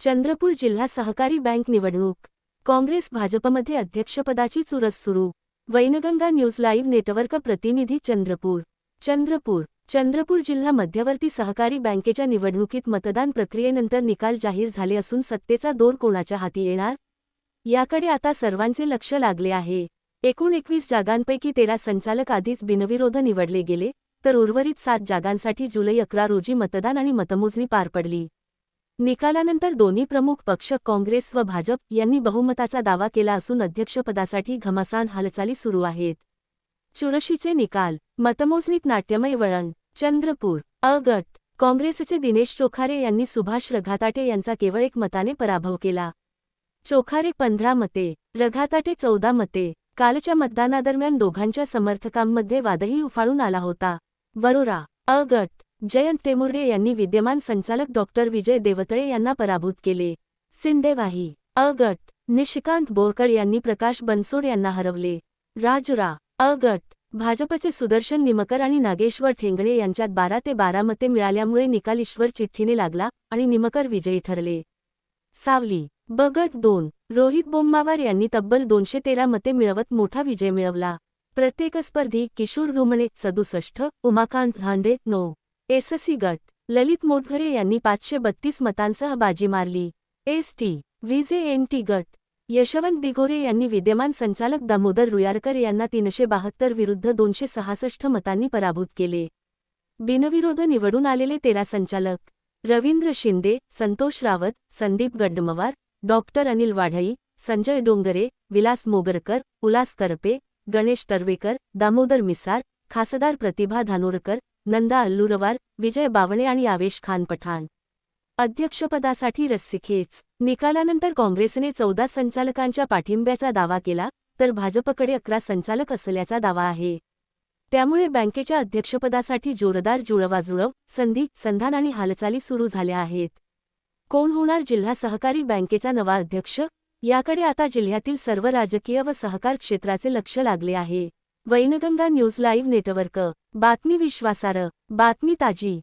चंद्रपूर जिल्हा सहकारी बँक निवडणूक. काँग्रेस भाजपमध्ये अध्यक्षपदाची चुरस सुरू. वैनगंगा न्यूज लाईव्ह नेटवर्क प्रतिनिधी चंद्रपूर. चंद्रपूर चंद्रपूर जिल्हा मध्यवर्ती सहकारी बँकेच्या निवडणुकीत मतदान प्रक्रियेनंतर निकाल जाहीर झाले असून सत्तेचा दोर कोणाच्या हाती येणार? याकडे आता सर्वांचे लक्ष लागले आहे. एकूण एकवीस जागांपैकी तेरा संचालक आधीच बिनविरोध निवडले गेले तर उर्वरित सात जागांसाठी जुलै अकरा रोजी मतदान आणि मतमोजणी पार पडली. निकालानंतर दोन्ही प्रमुख पक्ष काँग्रेस व भाजप यांनी बहुमताचा दावा केला असून अध्यक्षपदासाठी घमासान हालचाली सुरू आहेत. चुरशीचे निकाल मतमोजणीत नाट्यमय वळण चंद्रपूर अ गट काँग्रेसचे दिनेश चोखारे यांनी सुभाष रघाताटे यांचा केवळ एक मताने पराभव केला. चोखारे पंधरा मते रघाताटे चौदा मते कालच्या मतदानादरम्यान दोघांच्या समर्थकांमध्ये वादही उफाळून आला होता. वरोरा अ गट जयंत तेमुर्डे यांनी विद्यमान संचालक डॉक्टर विजय देवतळे यांना पराभूत केले. सिंदेवाही अ. गट निशिकांत बोरकर यांनी प्रकाश बनसोड यांना हरवले. राजुरा अ. गट भाजपचे सुदर्शन निमकर आणि नागेश्वर ठेंगणे यांच्यात बारा ते बारा मते मिळाल्यामुळे निकालेश्वर चिठ्ठीने लागला आणि निमकर विजयी ठरले. सावली ब. गट दोन रोहित बोम्मावार यांनी तब्बल दोनशे तेरा मते मिळवत मोठा विजय मिळवला. प्रत्येक स्पर्धी किशोर रुमणे सदुसष्ट उमाकांत धांडे नऊ. एससी गट ललित मोटघरे यांनी पाचशे बत्तीस मतांसह बाजी मारली. S T V J N T गट यशवंत दिघोरे यांनी विद्यमान संचालक दामोदर रुयारकर यांना तीनशे बाहत्तर विरुद्ध दोनशे सहासष्ट मतांनी पराभूत केले. बिनविरोध निवडून आलेले तेरा संचालक रवींद्र शिंदे संतोष रावत संदीप गड्डमवार डॉक्टर अनिल वाढई संजय डोंगरे विलास मोगरकर उल्हास करपे गणेश तर्वेकर दामोदर मिसार खासदार प्रतिभा धानोरकर नंदा अल्लुरवार विजय बावणे आणि आवेश खान पठाण. अध्यक्षपदासाठी रस्सीखेच निकालानंतर काँग्रेसने चौदा संचालकांच्या पाठिंब्याचा दावा केला तर भाजपकडे अकरा संचालक असल्याचा दावा आहे. त्यामुळे बँकेच्या अध्यक्षपदासाठी जोरदार जुळवाजुळव संधी संधान आणि हालचाली सुरू झाल्या आहेत. कोण होणार जिल्हा सहकारी बँकेचा नवा अध्यक्ष? याकडे आता जिल्ह्यातील सर्व राजकीय व सहकार क्षेत्राचे लक्ष लागले आहे. Wainganga news live network. बातमी विश्वासार्ह. बातमी ताजी.